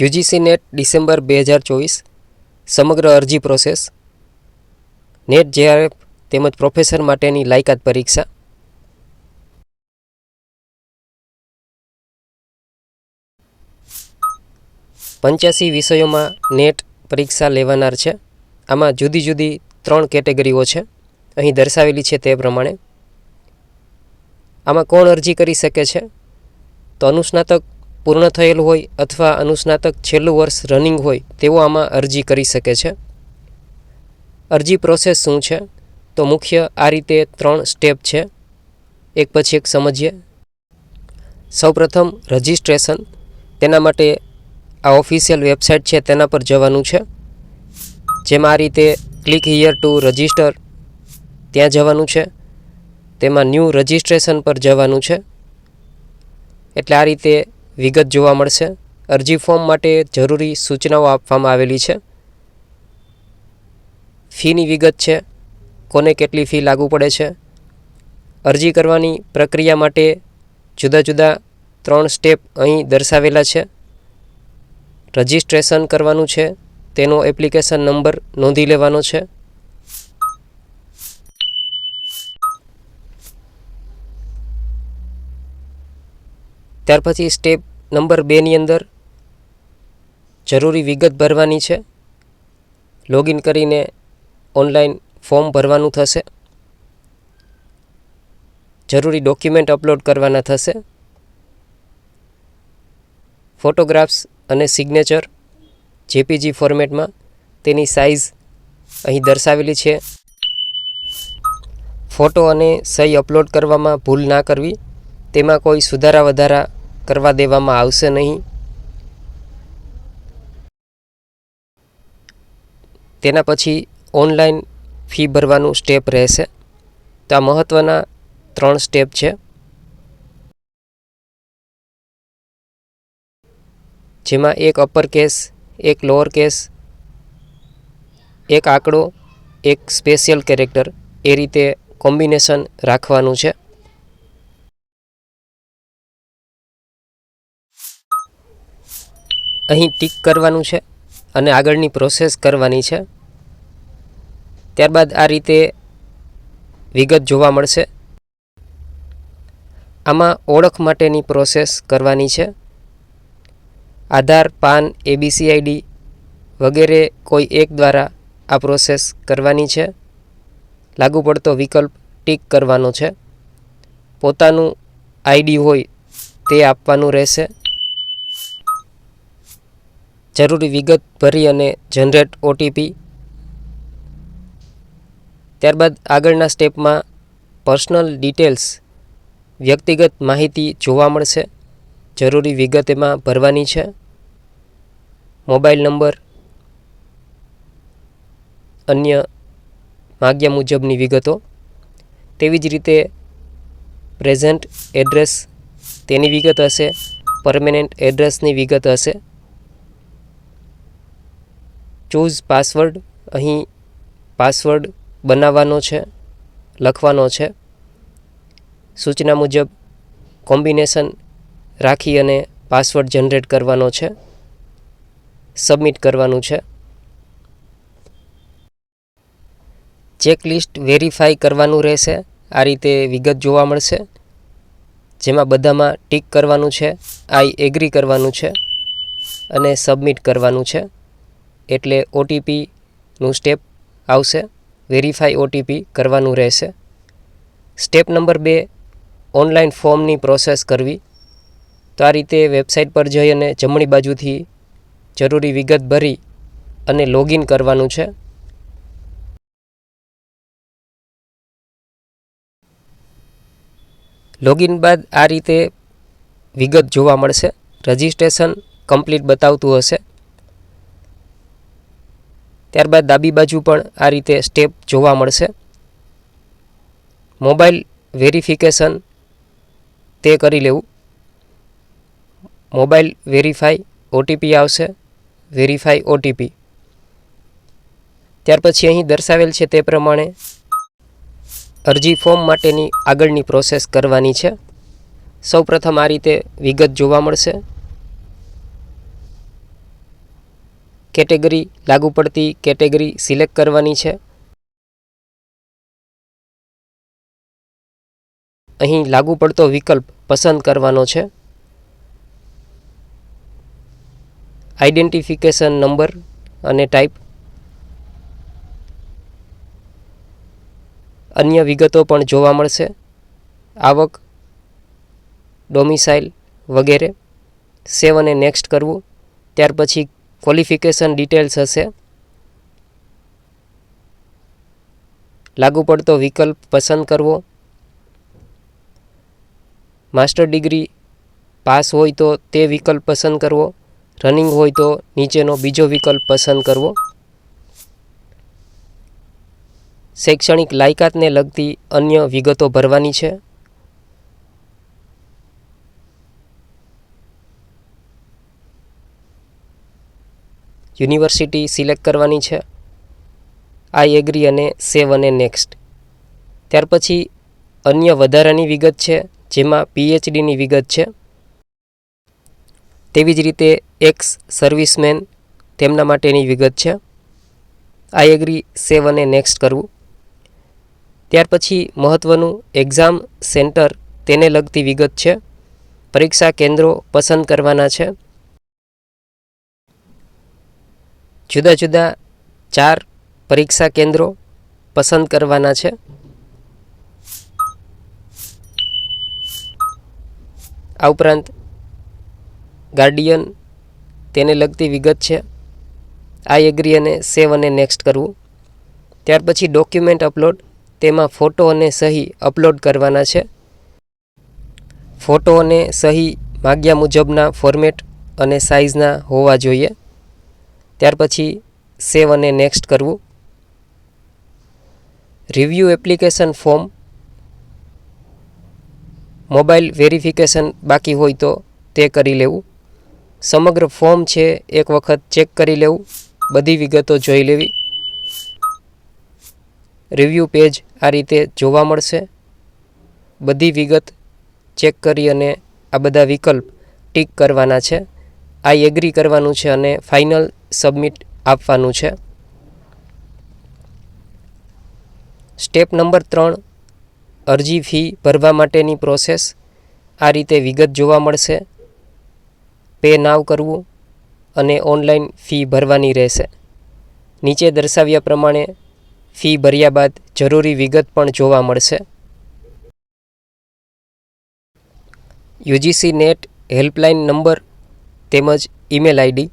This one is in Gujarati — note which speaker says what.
Speaker 1: યુજીસી નેટ ડિસેમ્બર બે હજાર ચોવીસ, સમગ્ર અરજી પ્રોસેસ. નેટ જેઆરએફ તેમજ પ્રોફેસર માટેની લાયકાત પરીક્ષા. પંચ્યાસી વિષયોમાં નેટ પરીક્ષા લેવાનાર છે. આમાં જુદી જુદી ત્રણ કેટેગરીઓ છે. અહીં દર્શાવેલી છે તે પ્રમાણે. આમાં કોણ અરજી કરી શકે છે? તો અનુસ્નાતક પૂર્ણ થયેલ હોય અથવા અનુસ્નાતક છેલ્લું વર્ષ રનિંગ હોય તેઓ આમાં અરજી કરી શકે છે. અરજી પ્રોસેસ શું છે? તો મુખ્ય આ રીતે ત્રણ સ્ટેપ છે. એક પછી એક સમજીએ. સૌપ્રથમ રજિસ્ટ્રેશન તેના માટે આ ઓફિશિયલ વેબસાઇટ છે તેના પર જવાનું છે. જેમાં આ રીતે ક્લિક હિયર ટુ રજિસ્ટર ત્યાં જવાનું છે. તેમાં ન્યૂ રજિસ્ટ્રેશન પર જવાનું છે. એટલે આ રીતે વિગત જોવા મળશે. અરજી ફોર્મ માટે જરૂરી સૂચનાઓ આપવામાં આવેલી છે. ફીની વિગત છે. કોને કેટલી ફી લાગુ પડે છે? અરજી કરવાની પ્રક્રિયા માટે જુદા જુદા ત્રણ સ્ટેપ અહીં દર્શાવેલા છે. રજિસ્ટ્રેશન કરવાનું છે. તેનો એપ્લિકેશન નંબર નોંધી લેવાનો છે. ત્યાર પછી સ્ટેપ નંબર બેની અંદર જરૂરી વિગત ભરવાની છે. લોગિન કરીને ઓનલાઈન ફોર્મ ભરવાનું થશે. જરૂરી ડોક્યુમેન્ટ અપલોડ કરવાના થશે. ફોટોગ્રાફ્સ અને સિગ્નેચર જેપીજી ફોર્મેટમાં તેની સાઇઝ અહીં દર્શાવેલી છે. ફોટો અને સહી અપલોડ કરવામાં ભૂલ ના કરવી. તેમાં કોઈ સુધારા વધારા કરવા દેવામાં આવશે નહીં. તેના પછી ઓનલાઈન ફી ભરવાનું સ્ટેપ રહેશે. તો આ મહત્ત્વના ત્રણ સ્ટેપ છે. જેમાં એક અપર કેસ એક લોઅર કેસ એક આંકડો, એક સ્પેશિયલ કેરેક્ટર એ રીતે કોમ્બિનેશન રાખવાનું છે. અહીં ટીક કરવાનું છે અને આગળની પ્રોસેસ કરવાની છે. ત્યારબાદ આ રીતે વિગત જોવા મળશે. આમાં ઓળખ માટેની પ્રોસેસ કરવાની છે. આધાર, પાન એબીસી આઈડી વગેરે કોઈ એક દ્વારા આ પ્રોસેસ કરવાની છે. લાગુ પડતો વિકલ્પ ટીક કરવાનો છે. પોતાનું આઈડી હોય તે આપવાનું રહેશે. જરૂરી વિગત ભરી અને જનરેટ ઓટીપી ત્યારબાદ આગળના સ્ટેપમાં પર્સનલ ડિટેલ્સ વ્યક્તિગત માહિતી જોવા મળશે. જરૂરી વિગત એમાં ભરવાની છે. મોબાઈલ નંબર, અન્ય માગ્યા મુજબની વિગતો. તેવી જ રીતે પ્રેઝન્ટ એડ્રેસ તેની વિગત હશે પરમેનન્ટ એડ્રેસની વિગત હશે. ચૂઝ પાસવર્ડ અહીં પાસવર્ડ બનાવવાનો છે, લખવાનો છે. સૂચના મુજબ કોમ્બિનેશન રાખી અને પાસવર્ડ જનરેટ કરવાનો છે. સબમિટ કરવાનું છે. ચેકલિસ્ટ વેરીફાઈ કરવાનું રહેશે. આ રીતે વિગત જોવા મળશે. જેમાં બધામાં ટીક કરવાનું છે આઈ એગ્રી કરવાનું છે અને સબમિટ કરવાનું છે. એટલે ઓટીપીનું સ્ટેપ આવશે. વેરીફાઈ ઓટીપી કરવાનું રહેશે. સ્ટેપ નંબર બે ઓનલાઈન ફોર્મની પ્રોસેસ કરવી. તો આ રીતે વેબસાઇટ પર જઈ અને જમણી બાજુથી જરૂરી વિગત ભરી અને લોગિન કરવાનું છે. લોગિન બાદ આ રીતે વિગત જોવા મળશે. રજિસ્ટ્રેશન કમ્પ્લીટ બતાવતું હશે. ત્યારબાદ ડાબી બાજુ પણ આ રીતે સ્ટેપ જોવા મળશે. મોબાઈલ વેરિફિકેશન તે કરી લેવું. મોબાઈલ વેરીફાઈ ઓટીપી આવશે. વેરીફાઈ ઓટીપી ત્યાર પછી અહીં દર્શાવેલ છે તે પ્રમાણે અરજી ફોર્મ માટેની આગળની પ્રોસેસ કરવાની છે. સૌપ્રથમ આ રીતે વિગત જોવા મળશે. કેટેગરી લાગુ પડતી કેટેગરી સિલેક્ટ કરવાની છે. અહીં લાગુ પડતો વિકલ્પ પસંદ કરવાનો છે. આઈડેન્ટિફિકેશન નંબર અને ટાઈપ. અન્ય વિગતો પણ જોવા મળશે. આવક, ડોમિસાઇલ વગેરે. સેવ અને નેક્સ્ટ કરવું. ત્યાર પછી ક્વોલિફિકેશન ડિટેલ્સ હશે. લાગુ પડતો વિકલ્પ પસંદ કરવો. માસ્ટર ડિગ્રી પાસ હોય તો તે વિકલ્પ પસંદ કરવો. રનિંગ હોય તો નીચેનો બીજો વિકલ્પ પસંદ કરવો. શૈક્ષણિક લાયકાતને લગતી અન્ય વિગતો ભરવાની છે. યુનિવર્સિટી સિલેક્ટ કરવાની છે. આઈ એગ્રી અને સેવ અને નેક્સ્ટ. ત્યાર પછી અન્ય વધારાની વિગત છે, જેમાં પીએચડીની વિગત છે. તેવી જ રીતે એક્સ સર્વિસમેન તેમના માટેની વિગત છે. આઈ એગ્રી, સેવ અને નેક્સ્ટ કરવું. ત્યાર પછી મહત્ત્વનું એક્ઝામ સેન્ટર તેને લગતી વિગત છે. પરીક્ષા કેન્દ્રો પસંદ કરવાના છે. જુદા જુદા ચાર પરીક્ષા કેન્દ્રો પસંદ કરવાના છે. આ ઉપરાંત ગાર્ડિયન તેને લગતી વિગત છે. આઈ એગ્રી અને સેવ અને નેક્સ્ટ કરવું. ત્યાર પછી ડોક્યુમેન્ટ અપલોડ તેમાં ફોટો અને સહી અપલોડ કરવાના છે. ફોટો અને સહી માગ્યા મુજબના ફોર્મેટ અને સાઇઝના હોવા જોઈએ. ત્યાર પછી સેવ અને નેક્સ્ટ કરવું. Review application form mobile verification બાકી હોય તો તે કરી લેવું. સમગ્ર ફોર્મ છે એક વખત ચેક કરી લેવું. બધી વિગતો જોઈ લેવી. રિવ્યૂ પેજ આ રીતે જોવા મળશે. બધી વિગત ચેક કરી અને આ બધા વિકલ્પ ટીક કરવાના છે. આ એગ્રી કરવાનું છે અને ફાઇનલ સબમિટ આપવાનું છે. સ્ટેપ નંબર ત્રણ, અરજી ફી ભરવા માટેની પ્રોસેસ. આ રીતે વિગત જોવા મળશે. પે નાવ કરવું અને ઓનલાઈન ફી ભરવાની રહેશે. નીચે દર્શાવ્યા પ્રમાણે ફી ભર્યા બાદ જરૂરી વિગત પણ જોવા મળશે. યુજીસી નેટ હેલ્પલાઇન નંબર તેમજ ઈમેલ આઈડી